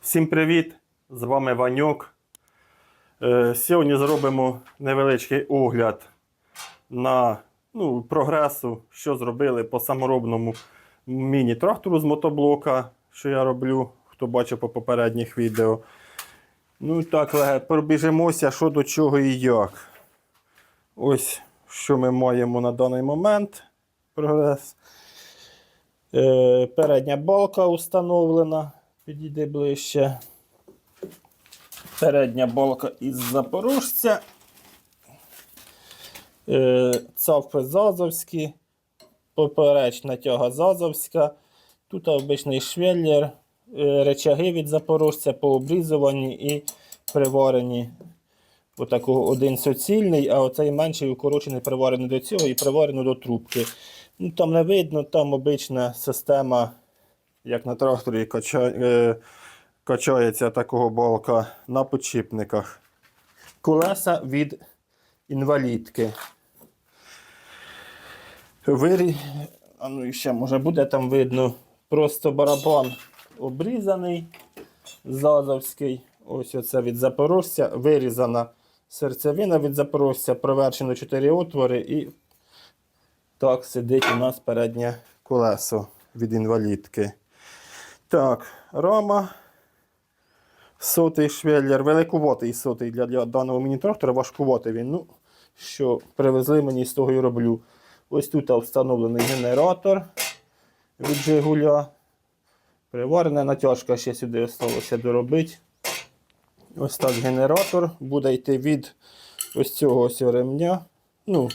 Всім привіт! З вами Ваньок. Е, Сьогодні зробимо невеличкий огляд на ну, прогресу, що зробили по саморобному міні-трактору з мотоблока, що я роблю, хто бачив по попередніх відео. Ну і так, пробіжимося, що до чого і як. Ось що ми маємо на даний момент. Прогрес. Е, передня балка установлена. Підійди ближче. Передня балка із запорожця. Е, цавпи зазовські. Поперечна тяга зазовська. Тут обичний швеллер, е, речаги від запорожця пообрізувані і приварені. Отакого один суцільний, а оцей менший укорочений приварений до цього і приварений до трубки. Ну, Там не видно, там обична система, як на тракторі, кача... е... качається такого балка на підшипниках. Колеса від інвалідки. Вирі... А ну і ще може буде там видно. Просто барабан обрізаний, зазовський. Ось оце від запорожця. Вирізана серцевина від запорожця, провершено 4 отвори і так сидить у нас переднє колесо від інвалідки. Так, рама. Сотий швеллер, великуватий сотий для, для даного міні-трактора, важкуватий він. Ну, що привезли мені з того і роблю. Ось тут встановлений генератор від Жигуля. Приварена натяжка ще сюди залишилося доробити. Ось так генератор буде йти від ось цього ось ремня. Ну,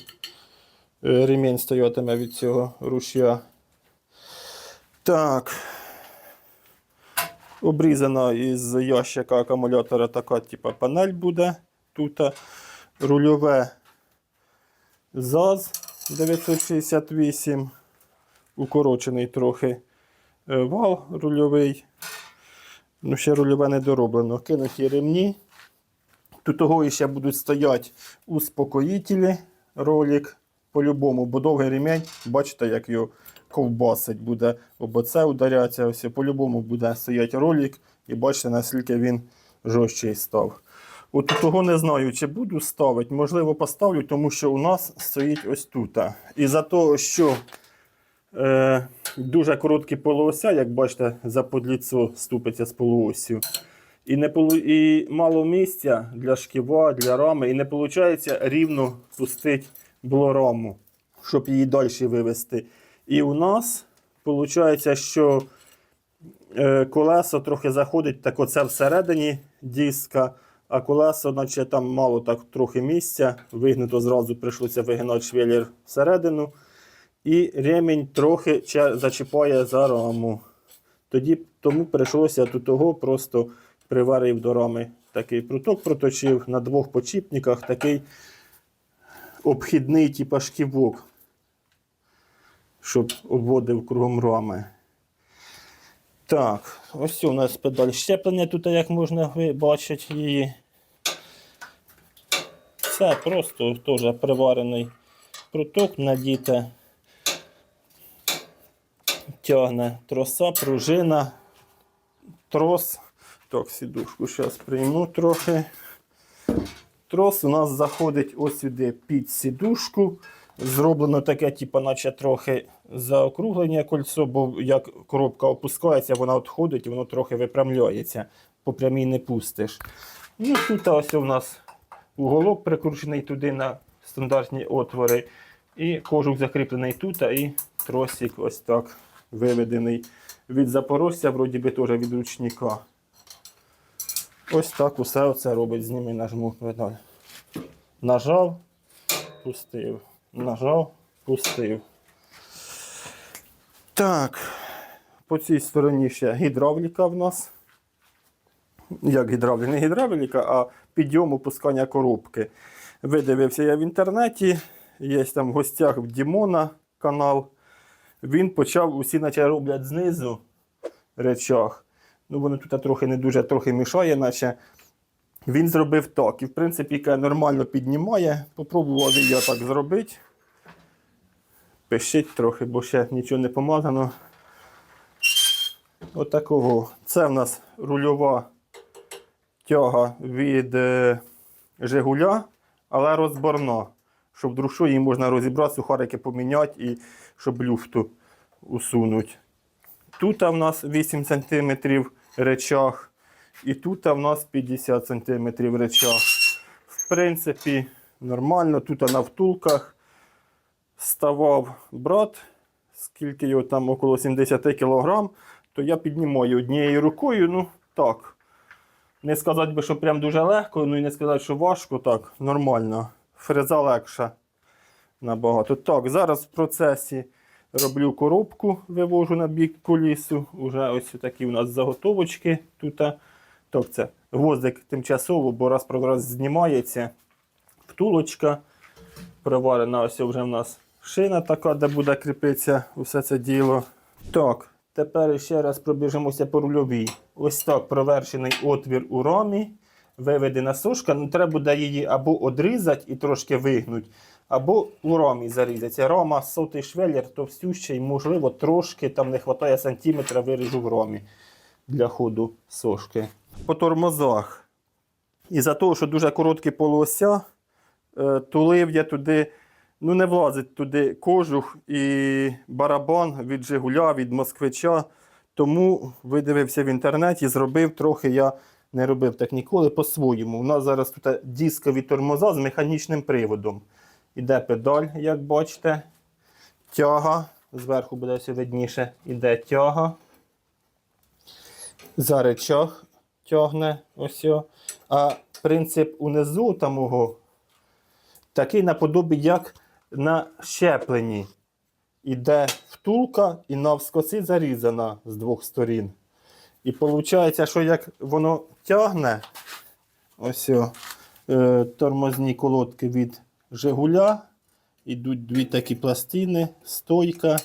е, ремінь стоятиме від цього рушя. Так. Обрізана із ящика акумулятора така типу, панель буде. Тут рульове ЗАЗ 968. Укорочений трохи е, вал рульовий. Ну, ще рульове не дороблено. Кинуті ремні. Тут того ще будуть стояти успокоїтелі ролик. По-любому, бо довгий ремінь, бачите, як його ковбасить буде, об оце ударяться. Ось, по-любому буде стояти ролик. І бачите, наскільки він жорсткий став. От того не знаю, чи буду ставити. Можливо, поставлю, тому що у нас стоїть ось тут. І за того, що е, дуже короткі полуося, як бачите, за подліцо ступиться з полуосю. І, не, полу- і мало місця для шківа, для рами, і не виходить рівно пустити блораму, щоб її далі вивести. І у нас виходить, що е, колесо трохи заходить так оце всередині диска, а колесо, наче там мало так трохи місця, вигнуто зразу прийшлося вигинати швеллер всередину. І ремінь трохи зачіпає за раму. Тоді тому прийшлося тут того просто приварив до рами такий пруток проточив на двох почіпниках такий обхідний типа шківок, щоб обводив кругом рами. Так, ось у нас педаль щеплення тут, як можна бачити її. Це просто теж приварений пруток надіте. Тягне троса, пружина, трос. Так, сідушку зараз прийму трохи. Трос у нас заходить ось сюди під сідушку. Зроблено таке, типу, наче трохи заокруглення кольцо, бо як коробка опускається, вона відходить і воно трохи випрямляється. По прямій не пустиш. Ну, тут ось у нас уголок прикручений туди на стандартні отвори. І кожух закріплений тут, і тросик ось так виведений від запорожця, вроді би теж від ручника. Ось так усе оце робить. Зніми нажму педаль. Нажав, пустив. Нажав, пустив. Так, по цій стороні ще гідравліка в нас. Як гідравліка? Не гідравліка, а підйом опускання коробки. Видивився я в інтернеті. Є там в гостях в Дімона канал. Він почав усі наче роблять знизу речах. Ну, воно тут трохи не дуже трохи мішає, наче. Він зробив так. І в принципі, яке нормально піднімає. Попробував я так зробити. Пишіть трохи, бо ще нічого не помазано. отакого. Це в нас рульова тяга від е, Жигуля, але розборна. Щоб що її можна розібрати, сухарики поміняти і щоб люфту усунути. Тут в нас 8 см речах, і тут в нас 50 см речах. В принципі, нормально. Тут на втулках ставав брат, скільки його там около 70 кг, то я піднімаю однією рукою, ну так. Не сказати би, що прям дуже легко, ну і не сказати, що важко, так, нормально. Фреза легша набагато. Так, зараз в процесі роблю коробку, вивожу на бік колісу. Уже ось такі у нас заготовочки тут. Так, це гвоздик тимчасово, бо раз про раз знімається. Втулочка приварена, ось вже в нас шина така, де буде кріпитися усе це діло. Так, тепер ще раз пробіжимося по рульовій. Ось так провершений отвір у ромі. Виведена сушка. Ну, треба буде її або одрізати і трошки вигнути, або у ромі зарізати. Рома сотий швеллер товстющий, можливо, трошки там не вистачає сантиметра, виріжу в ромі для ходу сошки. По тормозах. Із-за того, що дуже короткі полуося, е, тулив я туди, ну не влазить туди кожух і барабан від Жигуля, від Москвича. Тому видивився в інтернеті, зробив трохи я не робив так ніколи по-своєму. У нас зараз тут дискові тормоза з механічним приводом. Іде педаль, як бачите. Тяга. Зверху буде все видніше. Іде тяга. За речах тягне ось. А принцип унизу тамого такий наподобі, як на щепленні. Іде втулка і навскоси зарізана з двох сторін. І виходить, що як воно тягне, ось о, е, тормозні колодки від Жигуля, ідуть дві такі пластини, стойка.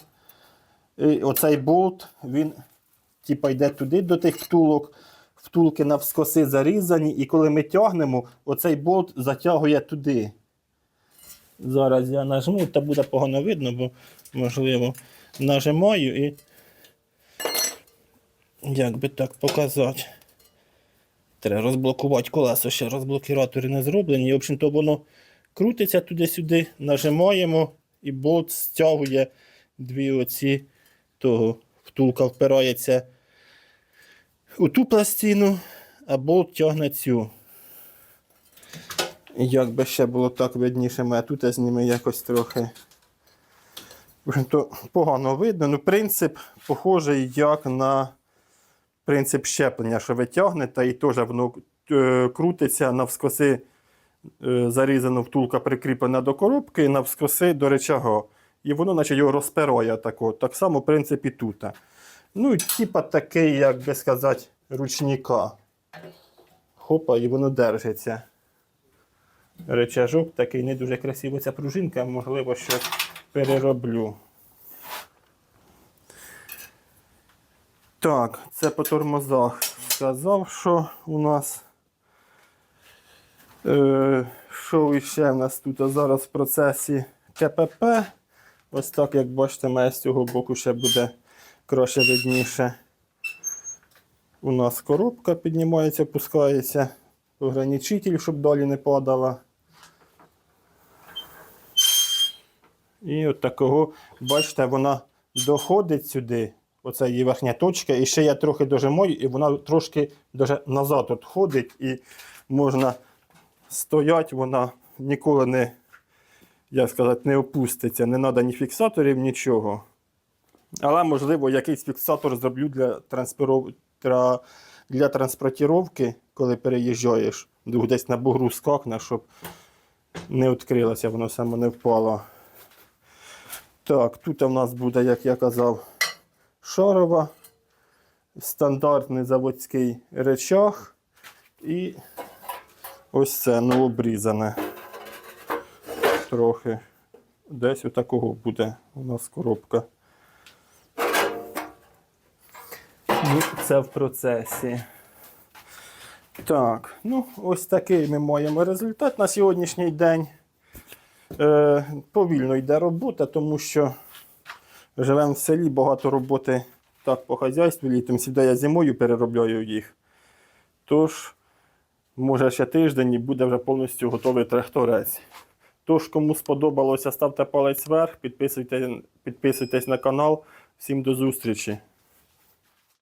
І оцей болт, він типа йде туди до тих втулок. Втулки навскоси зарізані, і коли ми тягнемо, оцей болт затягує туди. Зараз я нажму, та буде погано видно, бо можливо нажимаю і як би так показати. Треба розблокувати колесо, ще розблокіратори не зроблені. В общем-то, воно крутиться туди-сюди, нажимаємо і болт стягує дві оці того. Втулка впирається у ту пластину, а болт тягне цю. І Як би ще було так видніше, а тут зніме якось трохи. Общем-то, погано видно. Ну, принцип похожий як на принцип щеплення, що ви тягнете, і теж воно е, крутиться навскоси е, зарізана втулка прикріплена до коробки, навскоси до речага. І воно, наче його розпирає тако. Так само, в принципі, тут. Ну, типа такий, як би сказати, ручника. Хопа, і воно держиться. Речажок такий не дуже красивий ця пружинка, можливо, щось перероблю. Так, це по тормозах сказав, що у нас. Е, що іще в нас тут а зараз в процесі КПП. Ось так, як бачите, має з цього боку ще буде краще видніше. У нас коробка піднімається, опускається. Ограничитель, щоб далі не падала. І от такого, бачите, вона доходить сюди, оця її верхня точка, і ще я трохи дожимаю, і вона трошки даже назад от ходить, і можна стоять, вона ніколи не, як сказати, не опуститься. Не треба ні фіксаторів, нічого. Але, можливо, якийсь фіксатор зроблю для транспіров... тра- для транспортировки, коли переїжджаєш, десь на бугру скакне, щоб не відкрилося, воно саме не впало. Так, тут у нас буде, як я казав, шарова, стандартний заводський речах і ось це новобрізане. Трохи. Десь отакого буде у нас коробка. Ну, це в процесі. Так, ну ось такий ми маємо результат на сьогоднішній день. Е, повільно йде робота, тому що живемо в селі, багато роботи так по хазяйству літом. Сюди я зимою переробляю їх. Тож, може ще тиждень і буде вже повністю готовий тракторець. Тож, кому сподобалося, ставте палець вверх, підписуйте, підписуйтесь на канал. Всім до зустрічі!